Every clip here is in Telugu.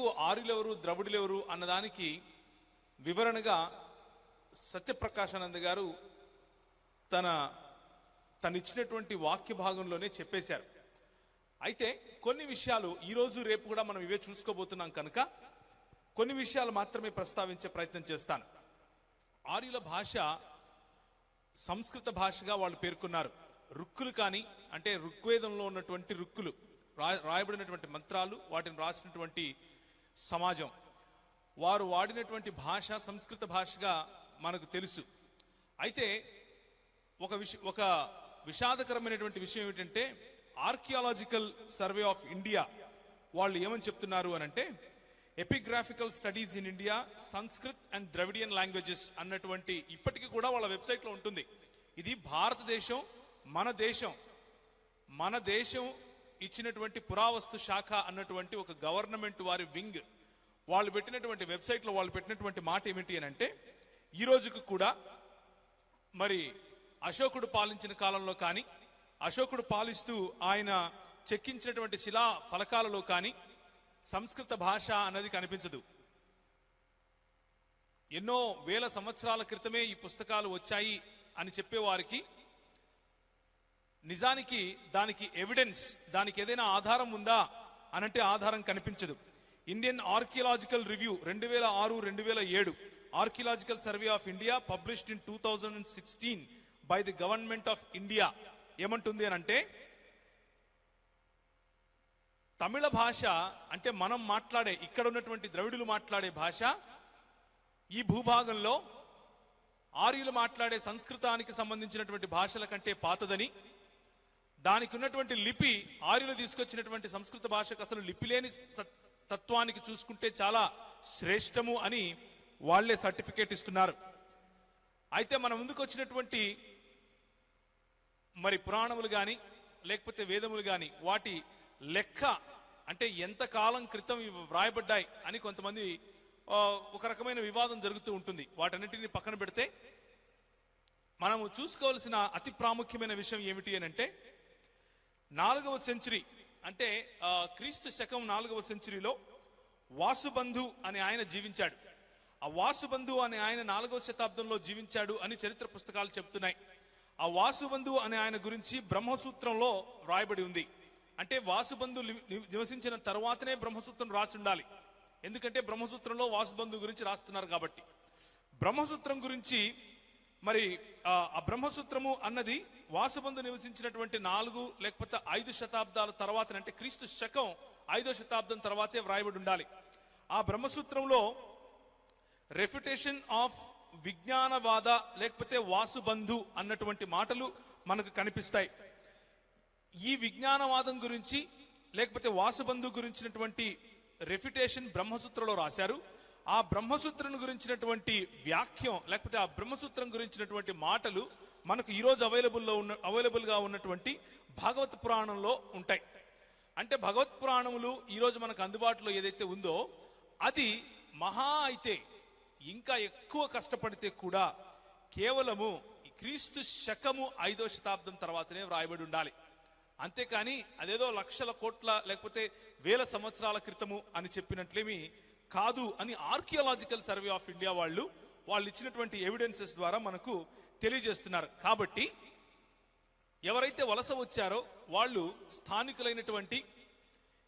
ఆరులెవరు ద్రవిడులెవరు అన్నదానికి వివరణగా సత్యప్రకాశానంద గారు తన తనిచ్చినటువంటి వాక్య భాగంలోనే చెప్పేశారు. అయితే కొన్ని విషయాలు ఈ రోజు రేపు కూడా మనం ఇవే చూసుకోబోతున్నాం కనుక కొన్ని విషయాలు మాత్రమే ప్రస్తావించే ప్రయత్నం చేస్తాను. ఆర్యుల భాష సంస్కృత భాషగా వాళ్ళు పేర్కొన్నారు. రుక్కులు కానీ అంటే ఋగ్వేదంలో ఉన్నటువంటి రుక్కులు రాయబడినటువంటి మంత్రాలు వాటిని రాసినటువంటి సమాజం. వారు వాడినటువంటి భాష సంస్కృత భాషగా మనకు తెలుసు. అయితే ఒక విష ఒక విషాదకరమైనటువంటి విషయం ఏమిటంటే ఆర్కియాలజికల్ సర్వే ఆఫ్ ఇండియా వాళ్ళు ఏమని చెప్తున్నారు అని అంటే epigraphical studies in India Sanskrit and Dravidian languages అన్నటువంటి ఇప్పటికీ కూడా వాళ్ళ వెబ్సైట్లో ఉంటుంది. ఇది భారతదేశం మన దేశం మన దేశం ఇచ్చినటువంటి పురావస్తు శాఖ అన్నటువంటి ఒక గవర్నమెంట్ వారి వింగ్ వాళ్ళు పెట్టినటువంటి వెబ్సైట్లో వాళ్ళు పెట్టినటువంటి మాట ఏమిటి అని అంటే ఈ రోజుకు కూడా మరి అశోకుడు పాలించిన కాలంలో కానీ అశోకుడు పాలిస్తూ ఆయన చెక్కించినటువంటి శిలా ఫలకాలలో కానీ సంస్కృత భాష అన్నది కనిపించదు. ఎన్నో వేల సంవత్సరాల క్రితమే ఈ పుస్తకాలు వచ్చాయి అని చెప్పేవారికి నిజానికి దానికి ఎవిడెన్స్ దానికి ఏదైనా ఆధారం ఉందా అనంటే ఆధారం కనిపించదు. ఇండియన్ ఆర్కియలాజికల్ రివ్యూ రెండు వేల ఆరు రెండు వేల ఏడు archaeological survey of India published in two thousand and sixteen by the government of India ఏమంటుంది అని అంటే తమిళ భాష అంటే మనం మాట్లాడే ఇక్కడ ఉన్నటువంటి ద్రవిడులు మాట్లాడే భాష ఈ భూభాగంలో ఆర్యులు మాట్లాడే సంస్కృతానికి సంబంధించినటువంటి భాషల కంటే పాతదని దానికి ఉన్నటువంటి లిపి ఆర్యులు తీసుకొచ్చినటువంటి సంస్కృత భాషకు అసలు లిపి లేని తత్వానికి చూసుకుంటే చాలా శ్రేష్టము అని వాళ్ళే సర్టిఫికేట్ ఇస్తున్నారు. అయితే మన ముందుకు వచ్చినటువంటి మరి పురాణములు కానీ లేకపోతే వేదములు కానీ వాటి లెక్క అంటే ఎంత కాలం క్రితం ఇవి వ్రాయబడ్డాయి అని కొంతమంది ఒక రకమైన వివాదం జరుగుతూ ఉంటుంది. వాటన్నిటిని పక్కన పెడితే మనము చూసుకోవాల్సిన అతి ప్రాముఖ్యమైన విషయం ఏమిటి అని అంటే నాలుగవ సెంచురీ అంటే క్రీస్తు శకం నాలుగవ సెంచురీలో వాసుబంధు అనే ఆయన జీవించాడు. ఆ వాసుబంధు అనే ఆయన నాలుగవ శతాబ్దంలో జీవించాడు అని చరిత్ర పుస్తకాలు చెప్తున్నాయి. ఆ వాసుబంధు అనే ఆయన గురించి బ్రహ్మసూత్రంలో వ్రాయబడి ఉంది. అంటే వాసుబంధు ని- నివసించిన తర్వాతనే బ్రహ్మసూత్రం రాసి ఉండాలి. ఎందుకంటే బ్రహ్మసూత్రంలో వాసుబంధు గురించి రాస్తున్నారు కాబట్టి. బ్రహ్మసూత్రం గురించి మరి ఆ బ్రహ్మసూత్రము అన్నది వాసుబంధు నివసించినటువంటి నాలుగు లేకపోతే ఐదు శతాబ్దాల తర్వాత అంటే క్రీస్తు శకం ఐదో శతాబ్దం తర్వాతే వ్రాయబడి ఉండాలి. ఆ బ్రహ్మసూత్రంలో రెఫ్యుటేషన్ ఆఫ్ విజ్ఞానవాద లేకపోతే వాసుబంధు అన్నటువంటి మాటలు మనకు కనిపిస్తాయి. ఈ విజ్ఞానవాదం గురించి లేకపోతే వాసుబంధు గురించినటువంటి రెఫ్యుటేషన్ బ్రహ్మసూత్రంలో రాశారు. ఆ బ్రహ్మసూత్రం గురించినటువంటి వ్యాఖ్యం లేకపోతే ఆ బ్రహ్మసూత్రం గురించినటువంటి మాటలు మనకు ఈరోజు అవైలబుల్లో ఉన్న అవైలబుల్గా ఉన్నటువంటి భాగవత్ పురాణంలో ఉంటాయి. అంటే భగవత్ పురాణములు ఈరోజు మనకు అందుబాటులో ఏదైతే ఉందో అది మహా అయితే ఇంకా ఎక్కువ కష్టపడితే కూడా కేవలము క్రీస్తు శకము ఐదో శతాబ్దం తర్వాతనే వ్రాయబడి ఉండాలి. అంతేకాని అదేదో లక్షల కోట్ల లేకపోతే వేల సంవత్సరాల క్రితము అని చెప్పినట్లేమి కాదు అని ఆర్కియాలజికల్ సర్వే ఆఫ్ ఇండియా వాళ్ళు వాళ్ళు ఇచ్చినటువంటి ఎవిడెన్సెస్ ద్వారా మనకు తెలియజేస్తున్నారు. కాబట్టి ఎవరైతే వలస వచ్చారో వాళ్ళు స్థానికులైనటువంటి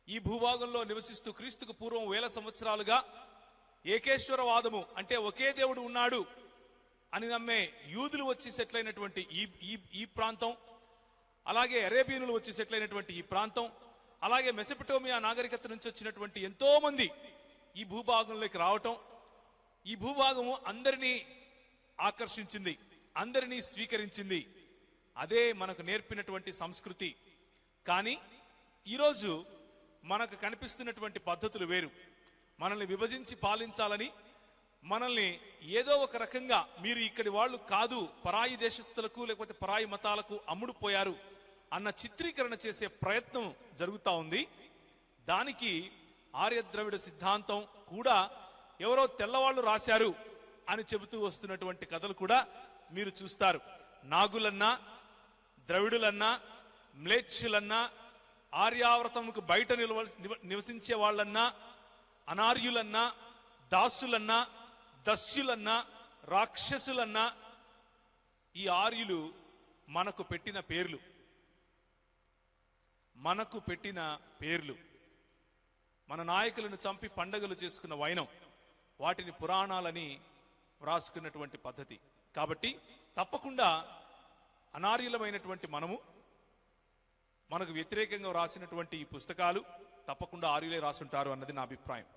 ఈ భూభాగంలో నివసిస్తూ క్రీస్తుకు పూర్వం వేల సంవత్సరాలుగా ఏకేశ్వరవాదము అంటే ఒకే దేవుడు ఉన్నాడు అని నమ్మే యూదులు వచ్చి సెటిల్ అయినటువంటి ఈ ఈ ఈ ప్రాంతం అలాగే అరేబియన్లు వచ్చి సెటిల్ అయినటువంటి ఈ ప్రాంతం అలాగే మెసపిటోమియా నాగరికత నుంచి వచ్చినటువంటి ఎంతోమంది ఈ భూభాగంలోకి రావటం ఈ భూభాగము అందరినీ ఆకర్షించింది అందరినీ స్వీకరించింది. అదే మనకు నేర్పినటువంటి సంస్కృతి. కానీ ఈరోజు మనకు కనిపిస్తున్నటువంటి పద్ధతులు వేరు. మనల్ని విభజించి పాలించాలని మనల్ని ఏదో ఒక రకంగా మీరు ఇక్కడి వాళ్ళు కాదు పరాయి దేశస్తులకు లేకపోతే పరాయి మతాలకు అమ్ముడుపోయారు అన్న చిత్రీకరణ చేసే ప్రయత్నం జరుగుతూ ఉంది. దానికి ఆర్యద్రవిడ సిద్ధాంతం కూడా ఎవరో తెల్లవాళ్ళు రాశారు అని చెబుతూ వస్తున్నటువంటి కథలు కూడా మీరు చూస్తారు. నాగులన్నా ద్రవిడులన్నా మ్లేచ్చులన్నా ఆర్యావ్రతముకు బయట నిలవ నివ- నివసించే వాళ్ళన్నా అనార్యులన్నా దాసులన్నా దస్యులన్నా రాక్షసులన్నా ఈ ఆర్యులు మనకు పెట్టిన పేర్లు. మనకు పెట్టిన పేర్లు. మన నాయకులను చంపి పండగలు చేసుకున్న వైనం వాటిని పురాణాలని వ్రాసుకున్నటువంటి పద్ధతి. కాబట్టి తప్పకుండా అనార్యులమైనటువంటి మనము మనకు వ్యతిరేకంగా రాసినటువంటి ఈ పుస్తకాలు తప్పకుండా ఆర్యులే రాసుంటారు అన్నది నా అభిప్రాయం.